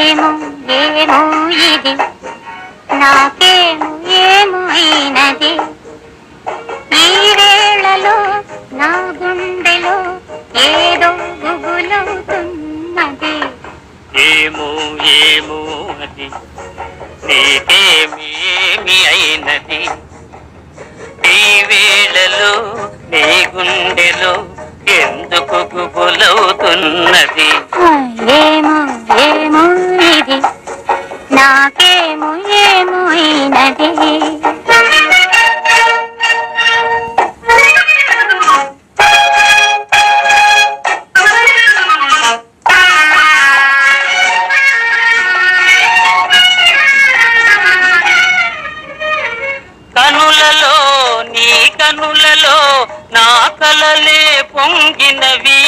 ఏమో ఏమో ఇది? నాకేమో ఏమో అయినది ఈ వేళలో నా గుండెలో ఏదో గుబులవుతున్నది. ఏమో ఏమో అది? నీకేమి ఏమి అయినది? ఈ వేళలో నీ గుండెలో ఎందుకు గుబులవుతున్నది? ఏమో నాకేమో కనులలో నీ కనులలో నా కలలే పొంగినవి.